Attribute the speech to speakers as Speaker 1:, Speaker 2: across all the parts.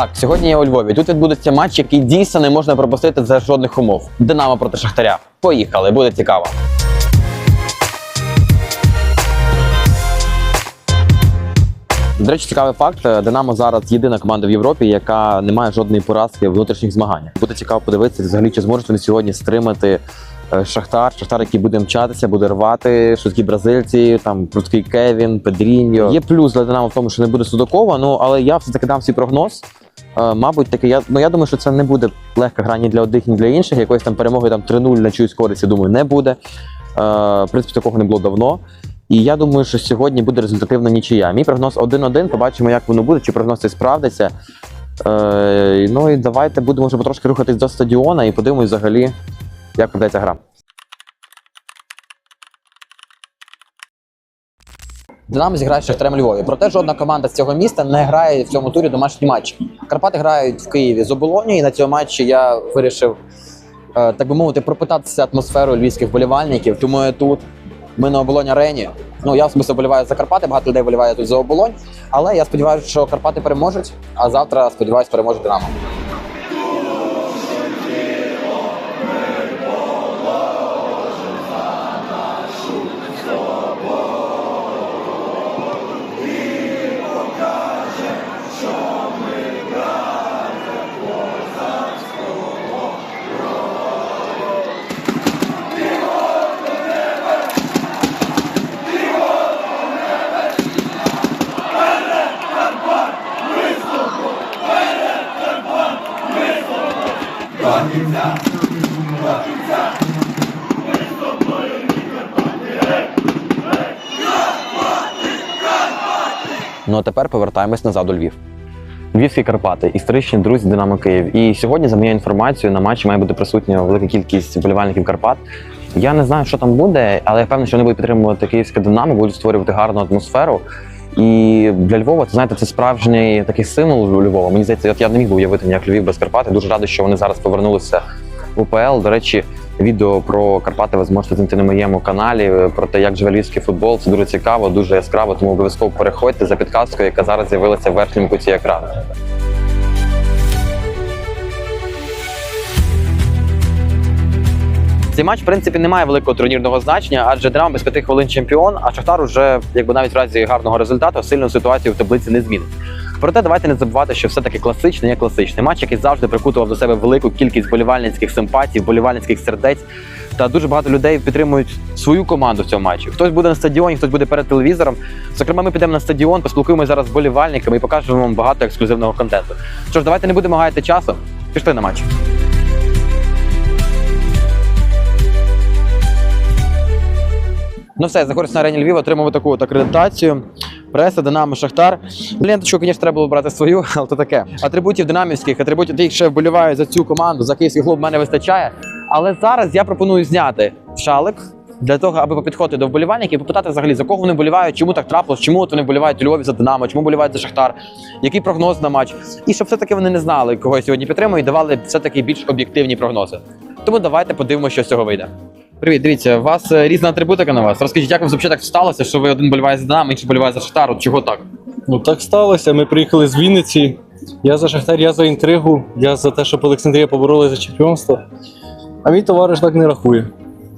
Speaker 1: Так, сьогодні я у Львові. Тут відбудеться матч, який дійсно не можна пропустити за жодних умов. Динамо проти Шахтаря. Поїхали, буде цікаво. До речі, цікавий факт. Динамо зараз єдина команда в Європі, яка не має жодної поразки в внутрішніх змаганнях. Буде цікаво подивитися, взагалі, чи зможуть вони сьогодні стримати е, Шахтар. Шахтар, який буде мчатися, буде рвати, швидкі бразильці, там пруткий Кевін, Педріньо. Є плюс для Динамо в тому, що не буде Судакова. Ну але я все таки дам свій прогноз. Е, Мабуть, таки, я ну я думаю, що це не буде легка гра ні для одних, ні для інших. Якоїсь там перемоги там 3-0 на чиюсь користь, я думаю, не буде. Е, в принципі, такого не було давно. І я думаю, що сьогодні буде результативна нічия. Мій прогноз 1-1. Побачимо, як воно буде, чи прогноз цей справдиться. Е, ну і давайте будемо вже потрошки рухатись до стадіона і подивимось взагалі, як подається гра. Динамо зіграє з Шахтарем Львові. Проте жодна команда з цього міста не грає в цьому турі домашній матч. Карпати грають в Києві з оболоні, і на цьому матчі я вирішив, е, так би мовити, пропитатися атмосферою львівських вболівальників. Тому я тут. Ми на оболонь арені. Ну я особисто вболіваю за Карпати, багато людей вболіває тут за оболонь. Але я сподіваюся, що Карпати переможуть. А завтра сподіваюся, переможе Динамо. Ну а тепер повертаємось назад у Львів. Львівські Карпати, історичні друзі Динамо Київ. І сьогодні, за моєю інформацією, на матчі має бути присутня велика кількість вболівальників Карпат. Я не знаю, що там буде, але я впевнений, що вони будуть підтримувати київське Динамо, будуть створювати гарну атмосферу. І для Львова, це знаєте, це справжній такий символ Львова. Мені здається, от я не міг би уявити ніяк Львів без Карпати. Дуже радий, що вони зараз повернулися в УПЛ. До речі, відео про Карпати ви зможете знайти на моєму каналі. Про те, як живе львівський футбол. Це дуже цікаво, дуже яскраво. Тому обов'язково переходьте за підказкою, яка зараз з'явилася в верхньому куті екрану. Цей матч, в принципі, не має великого турнірного значення, адже Динамо без п'яти хвилин чемпіон, а Шахтар уже, якби навіть в разі гарного результату, сильну ситуацію в таблиці не змінить. Проте давайте не забувати, що все-таки класичний є класичний матч, який завжди прикутував до себе велику кількість болівальницьких симпатій, болівальницьких сердець. Та дуже багато людей підтримують свою команду в цьому матчі. Хтось буде на стадіоні, хтось буде перед телевізором. Зокрема, ми підемо на стадіон, поспілкуємося зараз з болівальниками і покажемо вам багато ексклюзивного контенту. Що ж, давайте не будемо гаяти часу. Пішли на матч. Ну все, знаходжусь на арені Львів, отримав таку от акредитацію. Преса, Динамо, Шахтар. Ленточку, звісно, треба було брати свою, але то таке. Атрибутів динамівських, атрибутів тих, що вболівають за цю команду, за київський клуб, в мене вистачає. Але зараз я пропоную зняти шалик для того, аби попідходити до вболівальників і попитати взагалі, за кого вони вболівають, чому так трапилось, чому от вони вболівають у Львові за Динамо, чому вболівають за Шахтар, який прогноз на матч. І щоб все-таки вони не знали, кого я сьогодні підтримую, і давали все-таки більш об'єктивні прогнози. Тому давайте подивимося, що з цього вийде. Привіт, дивіться, у вас е, різна атрибутика на вас. Розкажіть, як вам взагалі так сталося, що ви один боліває за Динамо, інший боліває за Шахтар? Чого так?
Speaker 2: Ну так сталося. Ми приїхали з Вінниці. Я за Шахтар, я за інтригу, я за те, щоб Олександрія поборола за чемпіонство. А мій товариш так не рахує.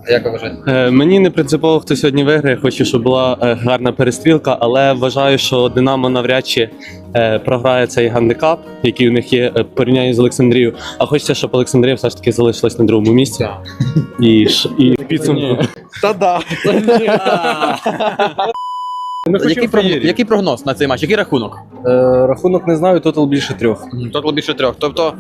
Speaker 1: Як ви вважаєте?
Speaker 3: Е, Мені не принципово, хто сьогодні виграє. Хочу, щоб була е, гарна перестрілка, але вважаю, що Динамо навряд чи е, програє цей гандикап, який у них є порівнянні з Олександрією. А хочеться, щоб Олександрія все ж таки залишилась на другому місці. І, і підсумку.
Speaker 1: Та да.
Speaker 2: Ми
Speaker 1: який, прогноз, який прогноз на цей матч? Який рахунок?
Speaker 2: Е, рахунок не знаю, тотал більше трьох.
Speaker 1: Тотал більше трьох. Тобто,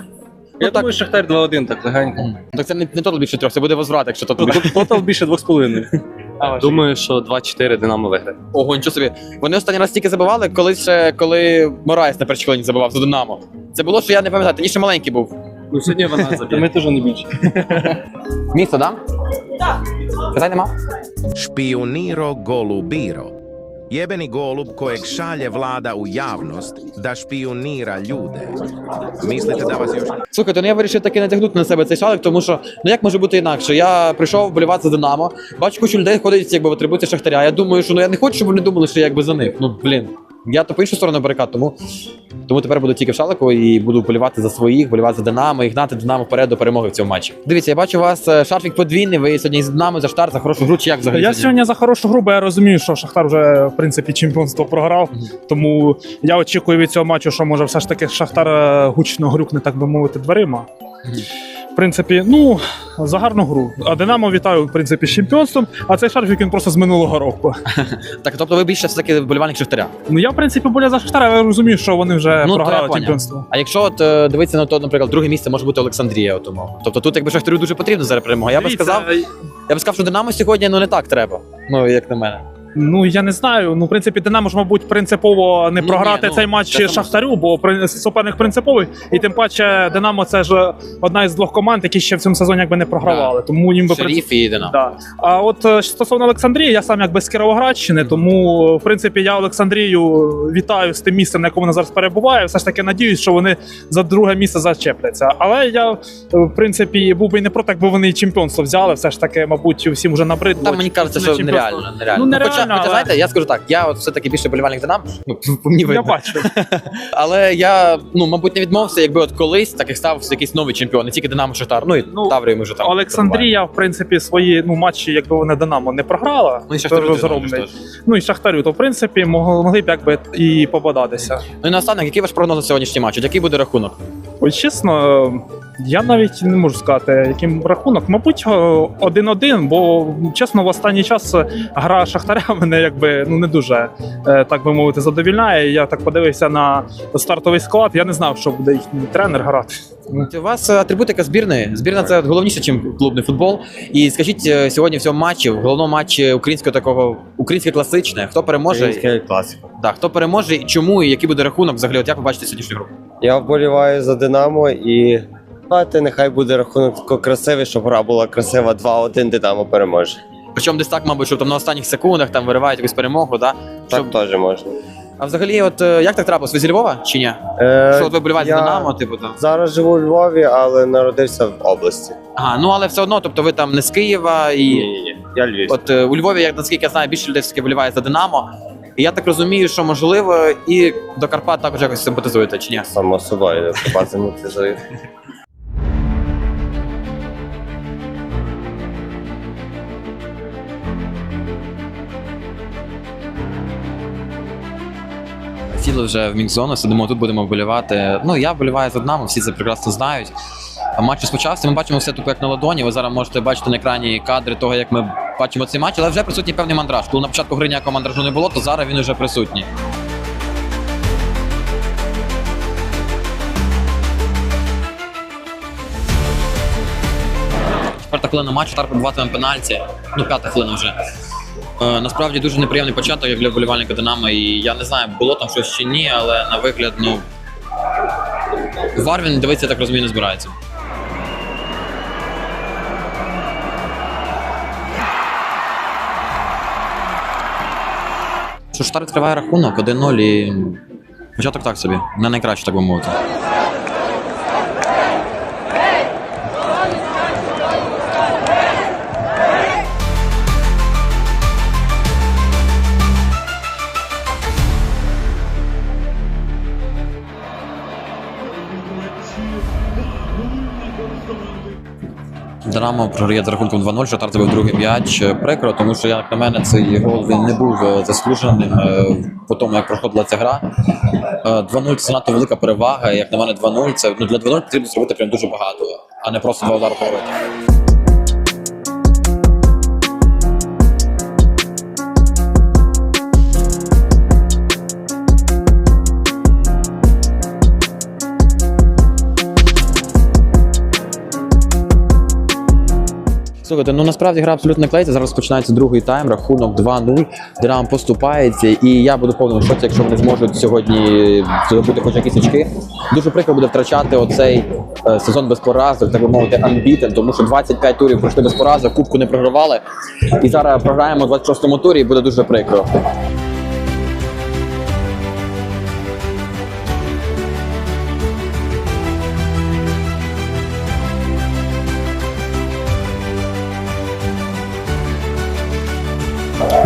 Speaker 2: Я
Speaker 1: так.
Speaker 2: думаю, Шахтар 2-1, так легенько.
Speaker 1: так це не, не тотал більше трьох, це буде возврат, якщо тотал більше.
Speaker 2: Тотал більше 2,5.
Speaker 3: Думаю, що 2-4 Динамо виграє.
Speaker 1: Ого, нічого собі. Вони останній раз тільки забивали, коли ще коли Мораєс на першій хвилині забивав за Динамо. Це було, що я не пам'ятаю, тоді ще маленький був.
Speaker 3: Ну, сьогодні вона
Speaker 2: Та ми теж не більше.
Speaker 1: Місто, да? Так. Питань нема?
Speaker 4: Špioniro golubiro. Jebeni golub kojeg šalje vlada u javnost da špionira ljude. Mislite da vas još
Speaker 1: Слухайте, ну я вирішив таки натягнути на себе цей шалик, тому що ну як може бути інакше? Я прийшов вболівати за Динамо, бачу кучу людей ходить якби в атрибуті Шахтаря. Я думаю, що ну я не хочу, щоб вони думали, що я якби за них. Ну блін. Я то по іншу сторону барикад, тому, тому тепер буду тільки в шалику і буду вболівати за своїх, вболівати за Динамо і гнати Динамо вперед до перемоги в цьому матчі. Дивіться, я бачу у вас е, шарфік подвійний. Ви сьогодні з Динамо за штар, за хорошу гру, чи як взагалі?
Speaker 5: Я сьогодні за хорошу гру, бо я розумію, що Шахтар вже в принципі чемпіонство програв. Тому я очікую від цього матчу, що може все ж таки Шахтар е, гучно грюкне, так би мовити, дверима. В принципі, ну за гарну гру. А Динамо вітаю в принципі з чемпіонством. А цей шарфік він просто з минулого року.
Speaker 1: Так, тобто ви більше все таки вболівальник Шахтаря.
Speaker 5: Ну я в принципі боля за Шахтар, але розумію, що вони вже
Speaker 1: Ну,
Speaker 5: програли чемпіонство.
Speaker 1: А якщо от е, дивитися на то, наприклад, друге місце може бути Олександрія. от Тому. Тобто тут якби Шахтарю дуже потрібно зараз перемога. Я би
Speaker 5: Дивіться,
Speaker 1: сказав, я би сказав, що Динамо сьогодні ну не так треба. Ну як на мене.
Speaker 5: Ну я не знаю. Ну, в принципі, Динамо ж, мабуть, принципово не
Speaker 1: Ну,
Speaker 5: програти
Speaker 1: ні, ну,
Speaker 5: цей матч
Speaker 1: це
Speaker 5: Шахтарю, бо при- суперник принциповий. І тим паче Динамо це ж одна із двох команд, які ще в цьому сезоні якби не програвали. Тому їм би принцип-
Speaker 1: Шеріф і Динамо.
Speaker 5: Да. А от е, стосовно Олександрії, я сам якби з Кіровоградщини, тому в принципі я Олександрію вітаю з тим місцем, на якому вона зараз перебуває. Все ж таки надіюсь, що вони за друге місце зачепляться. Але я е, в принципі був би і не проти, якби вони і чемпіонство взяли. Все ж таки, мабуть, всім вже набридло.
Speaker 1: Там мені кажеться, що
Speaker 5: чемпіонство.
Speaker 1: нереально. нереально.
Speaker 5: Ну, нереально,
Speaker 1: хоча, хоча,
Speaker 5: але-
Speaker 1: знаєте, я скажу так, я от все-таки більше болівальник Динамо, ну, по мені
Speaker 5: Я бачу.
Speaker 1: Але я, ну, мабуть, не відмовився, якби от колись таких став якийсь новий чемпіон, не тільки Динамо Шахтар, ну і
Speaker 5: Ну,
Speaker 1: Таврію ми вже там.
Speaker 5: Олександрія, в принципі, свої ну матчі, якби вони Динамо не програла,
Speaker 1: Ну і Шахтарю
Speaker 5: розгромний. Ну і Шахтарю, то в принципі могли, могли б якби і попадатися.
Speaker 1: Ну і наостанок, який ваш прогноз на сьогоднішній матч? От Який буде рахунок?
Speaker 5: Ось чесно, я навіть не можу сказати, яким рахунок. Мабуть, о, 1-1, бо чесно, в останній час гра Шахтаря мене якби ну не дуже е, так би мовити задовільняє. Я так подивився на стартовий склад. Я не знав, що буде їхній тренер грати.
Speaker 1: У вас е, атрибутика збірної. Збірна це головніше, ніж клубний футбол. І скажіть е, сьогодні в цьому матчі, в головному матчі українського такого українське класичне, хто переможе?
Speaker 6: класика.
Speaker 1: Да, хто переможе і чому, і який буде рахунок взагалі? От як ви бачите сьогоднішню гру?
Speaker 6: Я вболіваю за Динамо і давайте нехай буде рахунок красивий, щоб гра була красива. 2-1 Динамо переможе.
Speaker 1: Причому десь так, мабуть, що там на останніх секундах там виривають якусь перемогу, да?
Speaker 6: Так
Speaker 1: Щоб-
Speaker 6: теж можна.
Speaker 1: А взагалі, от е, як так трапилось? Ви зі Львова чи ні?
Speaker 6: Е,
Speaker 1: Що от ви вболіваєте за
Speaker 6: я
Speaker 1: Динамо, типу там?
Speaker 6: Зараз живу у Львові, але народився в області.
Speaker 1: Ага, ну але все одно, тобто ви там не з Києва і.
Speaker 6: ні. Я Львів.
Speaker 1: От е, у Львові, як наскільки я знаю, більше людей все-таки вболіває за Динамо. І я так розумію, що можливо і до Карпат також якось симпатизуєте, чи ні?
Speaker 6: Само собою, побачимо це.
Speaker 1: Сіли вже в мікзону, сидимо тут, будемо вболівати. Ну я вболіваю за Динамо, всі це прекрасно знають. Матч розпочався. Ми бачимо все тупо як на ладоні. Ви зараз можете бачити на екрані кадри того, як ми бачимо цей матч, але вже присутній певний мандраж. Коли на початку гри ніякого мандражу не було, то зараз він вже присутній. Четверта хвилина матчу, Шахтар пробуватиме пенальті. Ну, п'ята хвилина вже. Е, насправді дуже неприємний початок як для вболівальника Динамо. І я не знаю, було там щось чи ні, але на вигляд, ну. Вар він дивиться, так розумію, не збирається. Що Штар відкриває рахунок 1-0 і початок так собі. Не найкраще, так би мовити. Динамо програє за рахунком 2-0, Шахтар забив другий м'яч. Е, Прикро, тому що, як на мене, цей гол він не був е, заслуженим е, по тому, як проходила ця гра. Е, 2-0 це занадто велика перевага. Як на мене, 2-0 це ну, для 2-0 потрібно зробити прям дуже багато, а не просто два удари по. Слухайте, ну насправді гра абсолютно клеїться. Зараз починається другий тайм, рахунок 2-0. Динамо поступається, і я буду повним шоці, якщо вони зможуть сьогодні здобути хоч якісь очки. Дуже прикро буде втрачати оцей е, сезон без поразок, так би мовити, анбітен. тому що 25 турів пройшли без поразок, кубку не програвали. І зараз програємо в 26-му турі, і буде дуже прикро.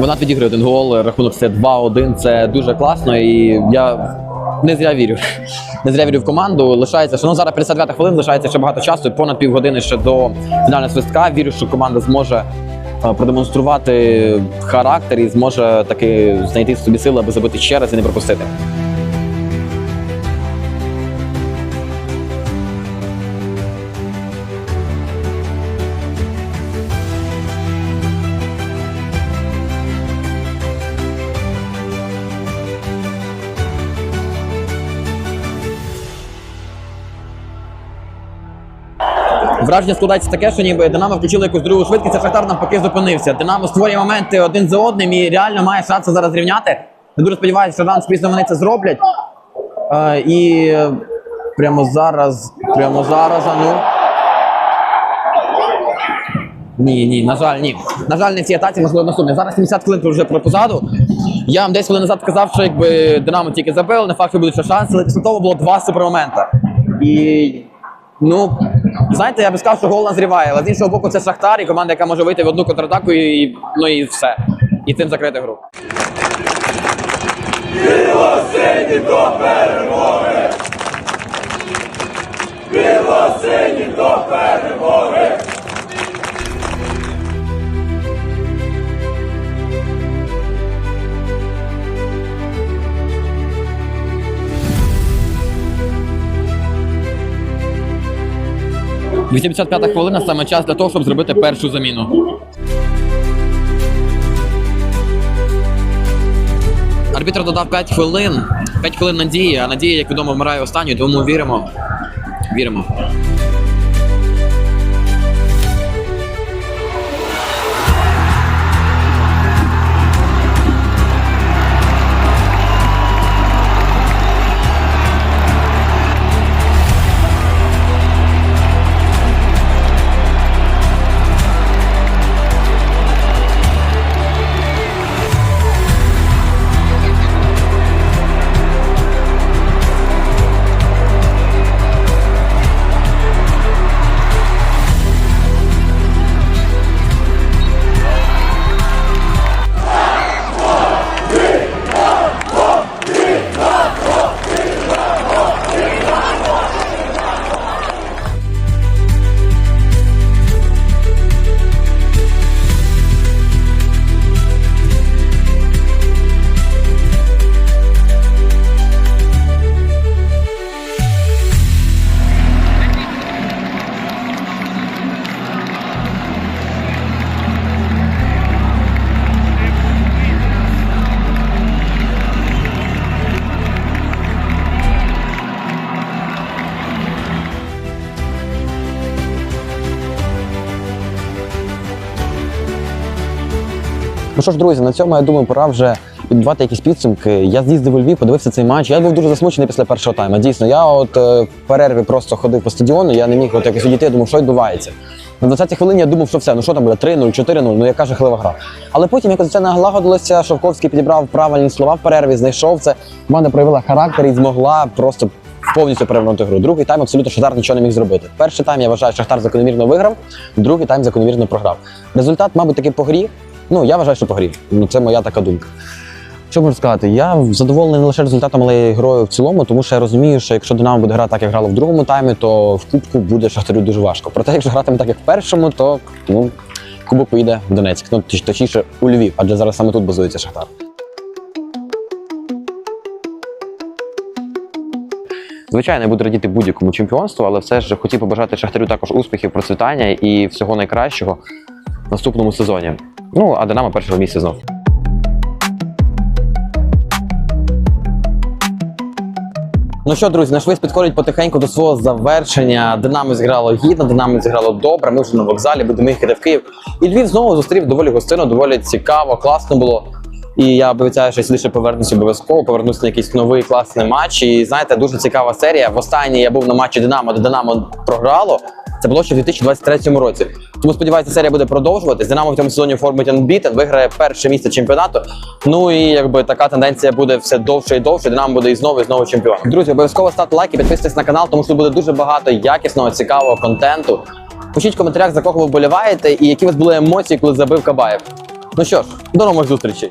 Speaker 1: Вона відіграє один гол, рахунок це 2-1. Це дуже класно, і я не зря вірю. Не зря вірю в команду. Лишається, що ну зараз 59 хвилин, лишається ще багато часу, понад півгодини ще до фінального свистка. Вірю, що команда зможе е, продемонструвати характер і зможе таки знайти собі сили, аби забити ще раз і не пропустити. Враження складається таке, що ніби Динамо включило якусь другу швидкість, а Шахтар навпаки зупинився. Динамо створює моменти один за одним і реально має шанси зараз рівняти. Я дуже сподіваюся, що рано пізно вони це зроблять. Е, і прямо зараз, прямо зараз, а ну. Ні, ні, на жаль, ні. На жаль, не в атаці, можливо, наступне. Зараз 70 хвилин вже про позаду. Я вам 10 хвилин назад сказав, що якби Динамо тільки забили, не факт, що будуть ще шанси, але після було два супермомента. І Ну, знаєте, я би сказав, що гол назріває, але з іншого боку, це Шахтар і команда, яка може вийти в одну контратаку і, ну і все. І цим закрити гру. – 85 хвилина саме час для того, щоб зробити першу заміну. Арбітр додав 5 хвилин. 5 хвилин надії, а надія, як відомо, вмирає останньою, тому віримо. Віримо. Що ж, друзі, на цьому я думаю, пора вже підбивати якісь підсумки. Я з'їздив у Львів, подивився цей матч. Я був дуже засмучений після першого тайму. Дійсно, я от е, в перерві просто ходив по стадіону, я не міг от якось відійти, я думав, що відбувається. На 20-й хвилині я думав, що все, ну що там буде 3-0, 4-0, ну яка жахлива гра. Але потім якось це налагодилося, Шовковський підібрав правильні слова в перерві, знайшов це. Команда проявила характер і змогла просто повністю перевернути гру. Другий тайм абсолютно Шахтар нічого не міг зробити. Перший тайм я вважаю, Шахтар закономірно виграв, другий тайм закономірно програв. Результат, мабуть, таки по грі. Ну, я вважаю, що по грі. Ну, це моя така думка. Що можу сказати? Я задоволений не лише результатом, але й грою в цілому, тому що я розумію, що якщо Динамо буде грати так, як грало в другому таймі, то в кубку буде Шахтарю дуже важко. Проте, якщо гратиме так, як в першому, то ну, кубок поїде в Донецьк. Ну, точніше, у Львів, адже зараз саме тут базується Шахтар. Звичайно, я буду радіти будь-якому чемпіонству, але все ж хотів побажати Шахтарю також успіхів, процвітання і всього найкращого наступному сезоні. Ну, а Динамо першого місця знов. Ну що, друзі, наш виїзд підходить потихеньку до свого завершення. Динамо зіграло гідно, Динамо зіграло добре. Ми вже на вокзалі будемо їхати в Київ. І Львів знову зустрів доволі гостинно, доволі цікаво, класно було. І я обіцяю, що сюди ще повернуся обов'язково, повернусь на якийсь новий класний матч. І знаєте, дуже цікава серія. Востаннє я був на матчі Динамо, де Динамо програло. Це було ще в 2023 році. Тому сподіваюся, серія буде продовжуватись. Динамо в цьому сезоні оформить Unbeaten, виграє перше місце чемпіонату. Ну і якби така тенденція буде все довше і довше. Динамо буде і знову і знову чемпіоном. Друзі, обов'язково ставте лайк і підписуйтесь на канал, тому що буде дуже багато якісного, цікавого контенту. Пишіть в коментарях, за кого ви вболіваєте і які у вас були емоції, коли забив Кабаєв. Ну що ж, до нових зустрічей.